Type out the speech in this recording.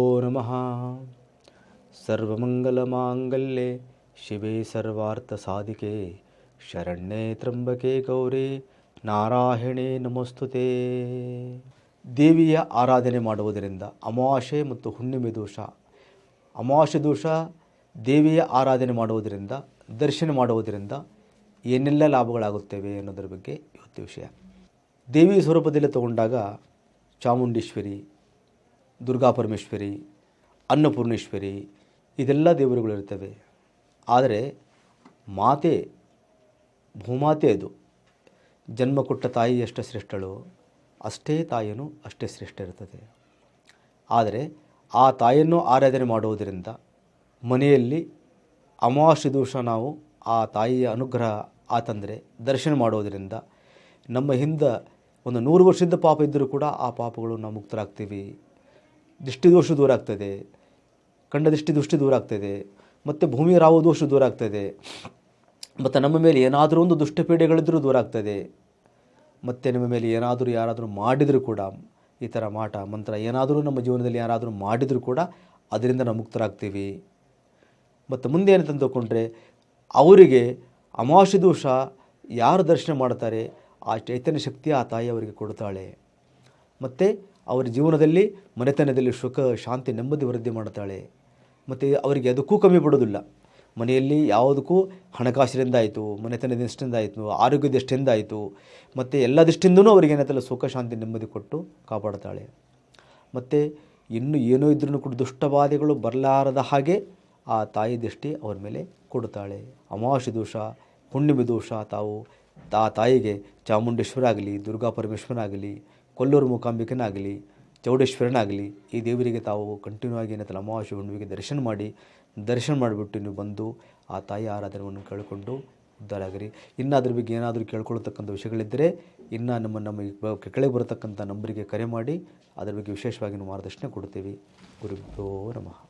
ನಮಃ ಸರ್ವಮಂಗಲಮಾಂಗಲ್ಯೆ ಶಿವೆ ಸರ್ವಾರ್ಥಸಾಧಿಕೆ ಶರಣ್ಯೆ ತ್ರಂಬಕೆ ಗೌರಿ ನಾರಾಯಣೆ ನಮಸ್ತುತೆ ದೇವಿಯ ಆರಾಧನೆ ಮಾಡುವುದರಿಂದ ಅಮಾವಾಸ್ಯೆ ಮತ್ತು ಹುಣ್ಣಿಮೆ ದೋಷ, ಅಮಾವಾಸ್ಯೆ ದೋಷ ದೇವಿಯ ಆರಾಧನೆ ಮಾಡುವುದರಿಂದ, ದರ್ಶನ ಮಾಡುವುದರಿಂದ ಏನೆಲ್ಲ ಲಾಭಗಳಾಗುತ್ತವೆ ಅನ್ನೋದರ ಬಗ್ಗೆ ಇವತ್ತು ವಿಷಯ. ದೇವಿ ಸ್ವರೂಪದಲ್ಲಿ ತಗೊಂಡಾಗ ಚಾಮುಂಡೇಶ್ವರಿ ದುರ್ಗಾ ಪರಮೇಶ್ವರಿ, ಅನ್ನಪೂರ್ಣೇಶ್ವರಿ, ಇದೆಲ್ಲ ದೇವರುಗಳಿರ್ತವೆ. ಆದರೆ ಮಾತೆ, ಭೂಮಾತೆ ಅದು. ಜನ್ಮ ಕೊಟ್ಟ ತಾಯಿ ಎಷ್ಟು ಶ್ರೇಷ್ಠಳು, ಅಷ್ಟೇ ತಾಯಿಯೂ ಅಷ್ಟೇ ಶ್ರೇಷ್ಠ ಇರ್ತದೆ ಆದರೆ ಆ ತಾಯಿಯನ್ನು ಆರಾಧನೆ ಮಾಡುವುದರಿಂದ ಮನೆಯಲ್ಲಿ ಅಮಾವಾಸ್ಯ ದಿವಸ ನಾವು ಆ ತಾಯಿಯ ಅನುಗ್ರಹ ಆತಂದರೆ ದರ್ಶನ ಮಾಡೋದರಿಂದ ನಮ್ಮ ಹಿಂದೆ ಒಂದು ನೂರು ವರ್ಷದ ಪಾಪ ಇದ್ದರೂ ಕೂಡ ಆ ಪಾಪಗಳು ನಾವು ಮುಕ್ತರಾಗ್ತೀವಿ. ದೃಷ್ಟಿದೋಷ ದೂರ ಆಗ್ತದೆ. ಕಂಡ ದೃಷ್ಟಿ ದೂರ ಆಗ್ತದೆ. ಮತ್ತು ಭೂಮಿ ರಾವು ದೋಷ ದೂರ ಆಗ್ತದೆ. ಮತ್ತು ನಮ್ಮ ಮೇಲೆ ಏನಾದರೂ ಒಂದು ದುಷ್ಟಪೀಡೆಗಳಿದ್ದರೂ ದೂರ ಆಗ್ತದೆ. ಮತ್ತು ನಮ್ಮ ಮೇಲೆ ಏನಾದರೂ ಯಾರಾದರೂ ಮಾಡಿದರೂ ಕೂಡ ಈ ಥರ ಮಾಟ, ಮಂತ್ರ ಏನಾದರೂ ನಮ್ಮ ಜೀವನದಲ್ಲಿ ಯಾರಾದರೂ ಮಾಡಿದರೂ ಕೂಡ ಅದರಿಂದ ನಾವು ಮುಕ್ತರಾಗ್ತೀವಿ. ಮತ್ತು ಮುಂದೆ ಏನಂತ ತಂದುಕೊಂಡ್ರೆ ಅವರಿಗೆ ಅಮಾವಾಸ್ಯ ದೋಷ ಯಾರು ದರ್ಶನ ಮಾಡ್ತಾರೆ, ಆ ಚೈತನ್ಯ ಶಕ್ತಿ ಆ ತಾಯಿ ಅವರಿಗೆ ಕೊಡ್ತಾಳೆ. ಮತ್ತು ಅವರ ಜೀವನದಲ್ಲಿ, ಮನೆತನದಲ್ಲಿ ಸುಖ, ಶಾಂತಿ, ನೆಮ್ಮದಿ ವೃದ್ಧಿ ಮಾಡ್ತಾಳೆ ಮತ್ತು ಅವರಿಗೆ ಅದಕ್ಕೂ ಕಮ್ಮಿ ಬಿಡೋದಿಲ್ಲ ಮನೆಯಲ್ಲಿ ಯಾವುದಕ್ಕೂ ಹಣಕಾಸಿನಿಂದ ಆಯಿತು ಮನೆತನ ದೃಷ್ಟಿಯಿಂದ ಆಯಿತು, ಆರೋಗ್ಯ ದೃಷ್ಟಿಯಿಂದ ಆಯಿತು, ಮತ್ತು ಎಲ್ಲ ದೃಷ್ಟಿಯಿಂದನೂ ಅವರಿಗೆ ಏನಂತಲ್ಲ ಸುಖ, ಶಾಂತಿ, ನೆಮ್ಮದಿ ಕೊಟ್ಟು ಕಾಪಾಡ್ತಾಳೆ ಮತ್ತು ಇನ್ನು ಏನೋ ಇದ್ರೂ ಕೂಡ ದುಷ್ಟಬಾಧೆಗಳು ಬರಲಾರದ ಹಾಗೆ ಆ ತಾಯಿ ದೃಷ್ಟಿ ಅವ್ರ ಮೇಲೆ ಕೊಡುತ್ತಾಳೆ. ಅಮಾವಾಸ್ಯ ದೋಷ, ಹುಣ್ಣಿಮೆ ದೋಷ, ತಾವು ತಾ ತಾಯಿಗೆ ಚಾಮುಂಡೇಶ್ವರ ಆಗಲಿ ದುರ್ಗಾ ಪರಮೇಶ್ವರನಾಗಲಿ ಕೊಲ್ಲೂರು ಮೂಕಾಂಬಿಕನಾಗಲಿ, ಚೌಡೇಶ್ವರನಾಗಲಿ ಈ ದೇವರಿಗೆ ತಾವು ಕಂಟಿನ್ಯೂ ಆಗಿ ಏನಾಯ್ತಲ್ಲ, ಅಮಾವಾಸ್ಯ ಹುಣ್ಣಿಮೆಗೆ ದರ್ಶನ ಮಾಡಿ, ದರ್ಶನ ಮಾಡಿಬಿಟ್ಟು ನೀವು ಬಂದು ಆ ತಾಯಿ ಆರಾಧನೆಯನ್ನು ಕೇಳಿಕೊಂಡು ಉದ್ಧಾರ ಆಗಿರಿ ಇನ್ನು ಅದ್ರ ಬಗ್ಗೆ ಏನಾದರೂ ಕೇಳ್ಕೊಳ್ತಕ್ಕಂಥ ವಿಷಯಗಳಿದ್ದರೆ ಇನ್ನು ನಮ್ಮ ನಮ್ಮ ಕೆಳಗೆ ಬರತಕ್ಕಂಥ ನಂಬರಿಗೆ ಕರೆ ಮಾಡಿ, ಅದ್ರ ಬಗ್ಗೆ ವಿಶೇಷವಾಗಿ ಮಾರ್ಗದರ್ಶನ ಕೊಡ್ತೀವಿ. ಗುರುಭ್ಯೋ ನಮಃ.